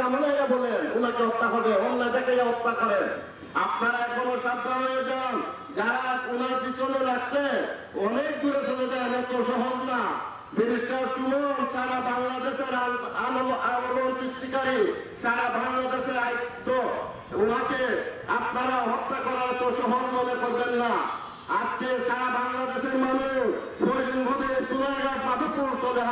সামনে বলেন ওনাকে হত্যা হবে অন্য জায়গায় হত্যা করেন। আপনারা এখনও সাবধান যারা ওনার পিছনে লাগছে, অনেক দূরে চলে যান, এত সহজ না। হত্যা করার তো সহজ মনে না। আজকে সারা বাংলাদেশের মানুষ বোধে সোনারঘাট মাধবপুর চলে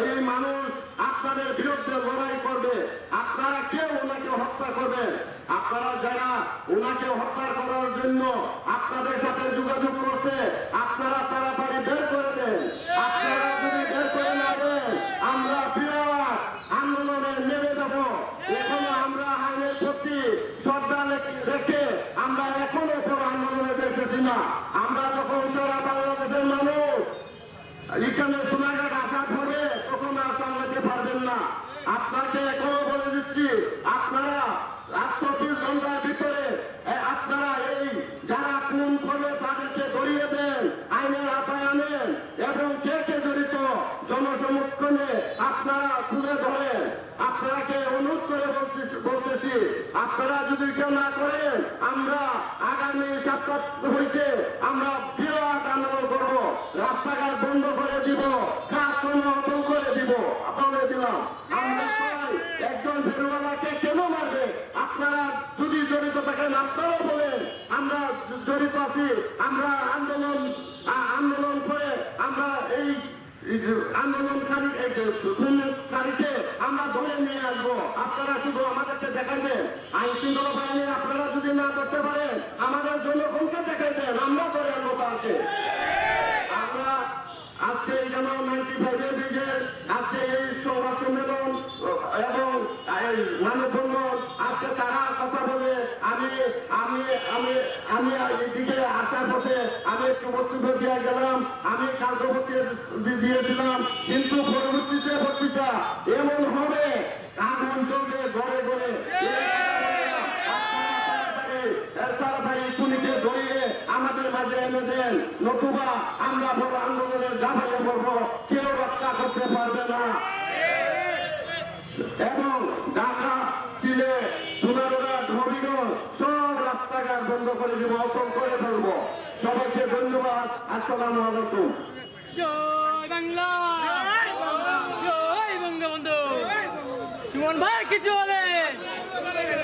এই মানুষ আপনাদের বিরুদ্ধে লড়াই করবে। আপনারা কেউ ওনাকে হত্যা করবেন। আপনারা যারা ওনাকে হত্যা করার জন্য আপনাদের সাথে যোগাযোগ করছে, আপনারা তাড়াতাড়ি বের করে দেন। আপনারা যদি বের করে না দেন, আমরা বিরাট আন্দোলনে নেমে যাব। এখনও আমরা আইনের প্রতি শ্রদ্ধা রেখে- আমরা এখনও কোনো আন্দোলনে যেতেছি না আমরা যখন সারা বাংলাদেশের মানুষ এখানে সোনাঘাট আসার পরে তখন আর সামলাতে পারবেন না আপনাকে এখনও বলে দিচ্ছি আপনারা রাত চব্বিশ ঘণ্টার ভিতরে এ, আপনারা এই যারা খুন করবে তাদেরকে ধরিয়ে দেন আইনের আনেন এবং কে কে জড়িত জনসমক্ষণে আপনারা তুলে ধরেন আপনাকে অনুরোধ করে বলতেছি, আপনারা যদি কেউ না করেন, আমরা আগামী সপ্তাহ হইতে আমরা বিরাট আন্দোলন করব, রাস্তাঘাট বন্ধ করে দিব, কাজকর্ম অচল করে দিব। বলে দিলাম। আমরা চাই একজন ফেরওয়ালাকে কেন মারবে? আপনারা যদি জড়িত থাকেন, আপনারাও বলেন, আমরা জড়িত আছি, আমরা আন্দোলনকারী যে আমরা ধরে নিয়ে আসব আপনারা শুধু আমাদেরকে দেখাই দেন আইন শৃঙ্খলা বাহিনী আপনারা যদি না করতে পারেন আমাদের জনগণকে দেখাই দেন আমরা ধরে আনব তাকে আমরা আজকে যেন নাইনটি ফাইভের ব্রিজের আজকে এই সভা সম্মেলন এবং মানববন্ধন আজকে তারা কথা বলে আমি আমি আমি এদিকে আসার পথে আমি একটু বক্তব্য দিয়ে গেলাম। আমি বক্তব্য দিয়েছিলাম। কিন্তু পরবর্তীতে বক্তৃতা এমন হবে ঘরে তাড়াতাড়ি খুনিকে ধরিয়ে আমাদের মাঝে এনে দেন। নতুবা আমরা বড় আন্দোলনের ঝাঁপাইয়ে পড়ব। কেউ রক্ষা করতে পারবে না। বন্ধ করে দিব অচল করে ফেলব। সবাইকে ধন্যবাদ আসসালামু আলাইকুম। জয় বাংলা। জয় বঙ্গবন্ধু সুমন ভাই কিছু বলে?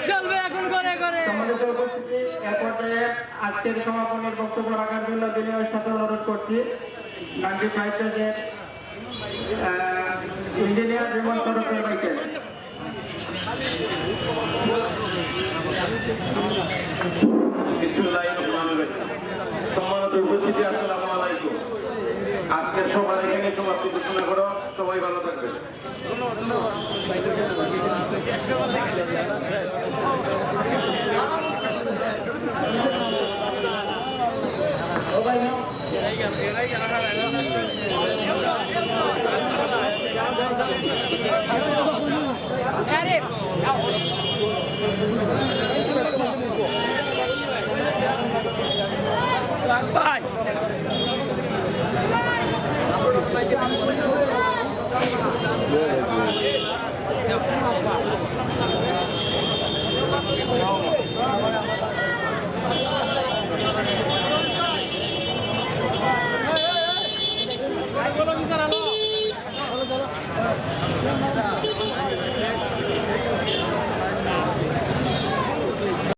চলবে এখন করে করে। উপস্থিতি আজকের সমাপনের বক্তব্য রাখার জন্য বিনয়ের সাথে অনুরোধ করছি। গান্ধী ফাইটারের ইঞ্জিনিয়ার রেমন তরফের বাইকে সম্মানিত উপস্থিতি আসসালামু আলাইকুম আজকের সবার এখানে সমাপ্তি ঘোষণা করো সবাই ভালো থাকবে ভাই Thank you.